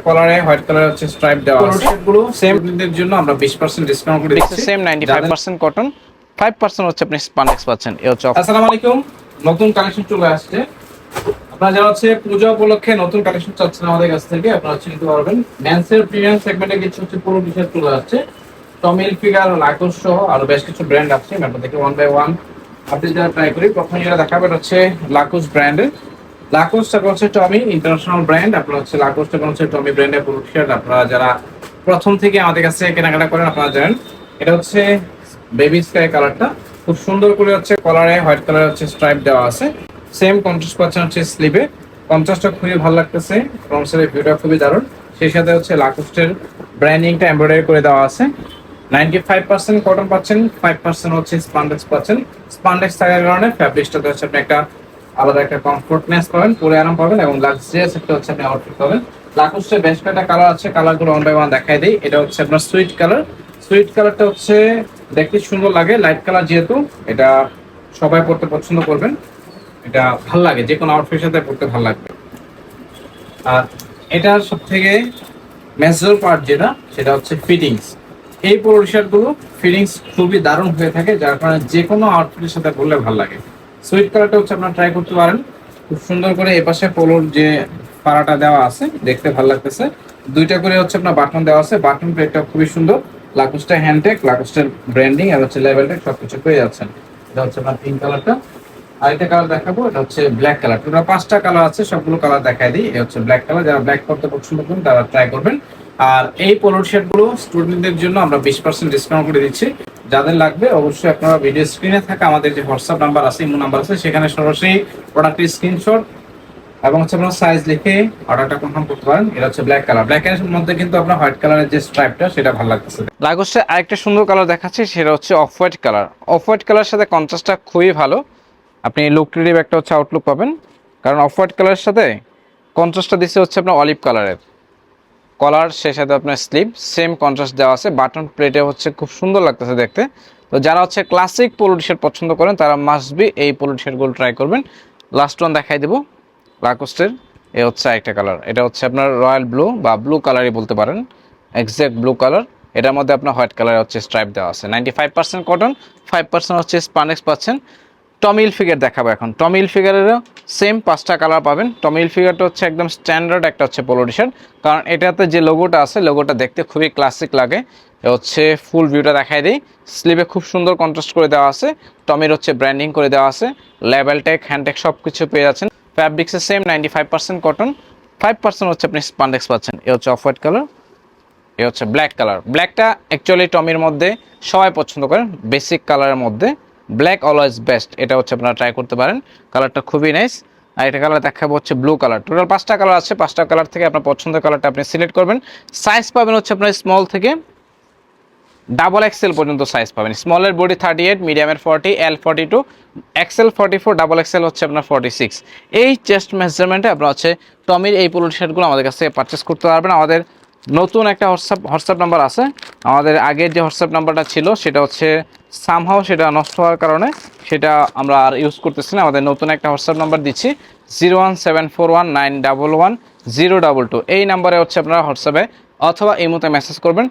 কলারে white colour হচ্ছে stripe দেওয়া আছে। গুলো? সেম এর জন্য আমরা 20% ডিসকাউন্ট করে দিচ্ছি। Same ninety five percent cotton five percent হচ্ছে আপনি স্পান্ডেক্স পাচ্ছেন এ হচ্ছে আসসালামু আলাইকুম নতুন কালেকশন চলে আসছে। আপনারা যারা হচ্ছে পূজা উপলক্ষে নতুন কালেকশন চাচ্ছেন আমাদের কাছ থেকে আপনারা হচ্ছে নিতে পারবেন। ম্যান্সের প্রিমিয়াম সেগমেন্টে কিছু হচ্ছে পুরো টি শার্ট চলে আসছে। টমিল ফিগার লাকোস সহ আরও বেশ কিছু ব্র্যান্ড আছে আপনাদেরকে ওয়ান বাই ওয়ান আপনি যারা ট্রাই করি। প্রথমে যেটা দেখাবেন হচ্ছে লাকোস ব্র্যান্ডের লাকোসটা হচ্ছে টমি ইন্টারন্যাশনাল ব্র্যান্ড আপনার হচ্ছে লাকোসটা হচ্ছে টমি ব্র্যান্ডের শার্ট আপনারা যারা প্রথম থেকে আমাদের কাছ কেনাকাটা করেন, আপনারা জানেন, এটা হচ্ছে বেবি স্কাই কালারটা খুব সুন্দর করে হচ্ছে কলারে হোয়াইট কালার হচ্ছে স্ট্রাইপ দেওয়া আছে। সেম কন্ট্রাস্ট পাচ্ছেন হচ্ছে স্লিভে কন্ট্রাস্টটা খুবই ভালো লাগতেছে। ফ্রন্টসের ভিউটা খুবই দারুণ। সেই সাথে হচ্ছে লাকোস্টের ব্র্যান্ডিংটা এমব্রয়ডারি করে দেওয়া আছে। নাইনটি ফাইভ পার্সেন্ট কটন পাচ্ছেন ফাইভ পার্সেন্ট হচ্ছে স্পান্ডেক্স পাচ্ছেন। স্পান্ডেক্স থাকার কারণে ফ্যাব্রিক্সটাতে হচ্ছে আপনি একটা আলাদা একটা কমফোর্টনেস পাবেন, পরে আরাম পাবেন এবং লাক্সারিয়াস একটা হচ্ছে আপনি আউটফিট পাবেন। লাকোস্টের বেশ কয়েকটা কালার আছে কালারগুলো ওয়ান বাই ওয়ান দেখাই দিই। এটা হচ্ছে আপনার সুইট কালার সুইট কালারটা হচ্ছে দেখতে সুন্দর লাগে লাইট কালার যেহেতু, এটা সবাই পড়তে পছন্দ করবেন। এটা ভালো লাগে যে কোনো আউটফিটের সাথে পড়তে ভালো লাগবে। আর এটার সব থেকে মেজর পার্ট যেটা, সেটা হচ্ছে ফিটিংস এই পোলো শার্টগুলো ফিটিংস খুবই দারুণ হয়ে থাকে, যার কারণে যে কোনো আউটফিটের সাথে পরলে ভালো লাগে। সুইট কালারটা হচ্ছে আপনারা ট্রাই করতে পারেন। খুব সুন্দর করে এপাশে পোলোর যে পাড়াটা দেওয়া আছে, দেখতে ভালো লাগতেছে। দুইটা করে হচ্ছে আপনার বাটন দেওয়া আছে। বাটন প্লেটটা খুবই সুন্দর। লাকুসটা হ্যান্ডটেক লাকুসটার ব্র্যান্ডিং আর হচ্ছে লেভেলটা সবকিছু পেয়ে যাচ্ছেন। এটা হচ্ছে আপনার পিঙ্ক কালারটা আরেকটা কালার দেখাবো, এটা হচ্ছে ব্ল্যাক কালার টোটাল পাঁচটা কালার আছে, সবগুলো কালার দেখাই দিই। এটা হচ্ছে ব্ল্যাক কালার যারা ব্ল্যাক করতে পছন্দ করেন তারা ট্রাই করবেন। আর এই পোলোর শার্টগুলো স্টুডেন্টদের জন্য আমরা বিশ পার্সেন্ট ডিসকাউন্ট করে দিচ্ছি। যাদের লাগবে অবশ্যই আপনারা ভিডিও স্ক্রিনে থাকা আমাদের যে হোয়াটসঅ্যাপ নাম্বার আছে, ইমো নাম্বার আছে, সেখানে সরাসরি প্রোডাক্টের স্ক্রিনশট এবং হচ্ছে আপনার সাইজ লিখে অর্ডারটা কনফার্ম করতে পারেন। এটা হচ্ছে ব্ল্যাক কালার ব্ল্যাক এর মধ্যে কিন্তু আপনার হোয়াইট কালারের যে স্ট্রাইপটা সেটা ভালো লাগতেছে। লাগোসে আরেকটা সুন্দর কালার দেখাচ্ছি, সেটা হচ্ছে off white colour off white colour সাথে কন্ট্রাস্টটা খুবই ভালো। আপনি লুক রিলিভ একটা হচ্ছে আউটলুক পাবেন। কারণ অফ হোয়াইট কালারের সাথে কন্ট্রাস্টটা দিচ্ছে হচ্ছে আপনার অলিভ কালারের কলার সেই সাথে আপনার স্লিভ সেম কন্ট্রাস্ট দেওয়া আছে বাটন প্লেটে হচ্ছে খুব সুন্দর লাগতেছে দেখতে। তো যারা হচ্ছে ক্লাসিক পোলো টি শার্ট পছন্দ করেন, তারা মাস্ট বি এই পোলো টি শার্টগুলো ট্রাই করবেন। লাস্ট ওয়ান দেখাই দেবো লাকোস্টের এ হচ্ছে একটা কালার এটা হচ্ছে আপনার রয়্যাল ব্লু বা ব্লু কালারই বলতে পারেন এক্স্যাক্ট ব্লু কালার এটার মধ্যে আপনার হোয়াইট কালার হচ্ছে স্ট্রাইপ দেওয়া আছে। Ninety five percent cotton five percent হচ্ছে স্পানেক্স পাচ্ছেন। টমিল ফিগার দেখাবো এখন। টমিল ফিগারেরও সেম পাঁচটা কালার পাবেন। টমিল ফিগারটা হচ্ছে একদম স্ট্যান্ডার্ড একটা হচ্ছে পোলো টি শার্ট কারণ এটাতে যে লোগোটা আছে লোগোটা দেখতে খুবই ক্লাসিক লাগে। হচ্ছে ফুল ভিউটা দেখাই দিই। স্লিভে খুব সুন্দর কন্ট্রাস্ট করে দেওয়া আছে। টমির হচ্ছে ব্র্যান্ডিং করে দেওয়া আছে। লেভেল টেক হ্যান্ডটেক সব কিছু পেয়ে যাচ্ছেন। ফ্যাব্রিক্সের same ninety five percent cotton five percent হচ্ছে আপনি স্পান্ডেক্স পাচ্ছেন। এ হচ্ছে অফ হোয়াইট কালার এ হচ্ছে ব্ল্যাক কালার ব্ল্যাকটা অ্যাকচুয়ালি টমির মধ্যে সবাই পছন্দ করেন। বেসিক কালারের মধ্যে। ব্ল্যাক অলওয়েজ বেস্ট এটা হচ্ছে আপনারা ট্রাই করতে পারেন। কালারটা খুবই নাইস আর এটা কালার দেখাবো হচ্ছে ব্লু কালার টোটাল পাঁচটা কালার আছে, পাঁচটা কালার থেকে আপনার পছন্দের কালারটা আপনি সিলেক্ট করবেন। সাইজ পাবেন হচ্ছে আপনার স্মল থেকে ডাবল এক্সেল পর্যন্ত সাইজ পাবেন। স্মলের বডি থার্টি এইট মিডিয়ামের forty L forty two XL forty four double XL হচ্ছে আপনার ফর্টি সিক্স এই চেস্ট মেজারমেন্টে আপনার হচ্ছে টমির এই পুরো শার্টগুলো আমাদের কাছে পারচেস করতে পারবেন। আমাদের নতুন একটা হোয়াটসঅ্যাপ হোয়াটসঅ্যাপ নাম্বার আছে। আমাদের আগের যে হোয়াটসঅ্যাপ নাম্বারটা ছিল, সেটা হচ্ছে সামহাও সেটা নষ্ট হওয়ার কারণে সেটা আমরা আর ইউজ করতেছি না। আমাদের নতুন একটা হোয়াটসঅ্যাপ নাম্বার দিচ্ছি zero one seven four one nine double one zero double two এই নাম্বারে হচ্ছে আপনারা হোয়াটসঅ্যাপে অথবা এই মুহূর্তে মেসেজ করবেন।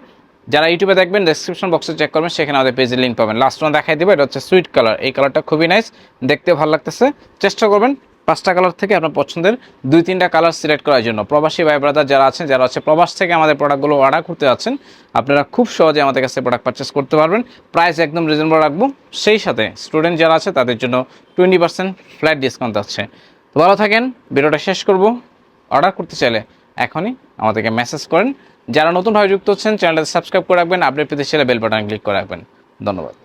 যারা ইউটিউবে দেখবেন ডেসক্রিপশন বক্সে চেক করবেন, সেখানে আমাদের পেজের লিঙ্ক পাবেন। লাস্ট ওয়ান দেখাই দেবো, এটা হচ্ছে সুইট কালার এই কালারটা খুবই নাইস দেখতে ভালো লাগতেছে। চেষ্টা করবেন পাঁচটা কালার থেকে আপনার পছন্দের দুই, তিনটা কালার সিলেক্ট করার জন্য। প্রবাসী ভাই ব্রাদার যারা আছেন, যারা হচ্ছে প্রবাস থেকে আমাদের প্রোডাক্টগুলো অর্ডার করতে যাচ্ছেন, আপনারা খুব সহজে আমাদের কাছে প্রোডাক্ট পারচেস করতে পারবেন। প্রাইস একদম রিজনেবল রাখব। সেই সাথে স্টুডেন্ট যারা আছে, তাদের জন্য টোয়েন্টি পার্সেন্ট ফ্ল্যাট ডিসকাউন্ট আছে। তো ভালো থাকেন, ভিডিওটা শেষ করব। অর্ডার করতে চাইলে এখনই আমাদেরকে মেসেজ করেন। যারা নতুনভাবে যুক্ত হচ্ছেন চ্যানেলটা সাবস্ক্রাইব করে রাখবেন আপডেট পেতে চাইলে বেল বাটন ক্লিক করে রাখবেন। ধন্যবাদ।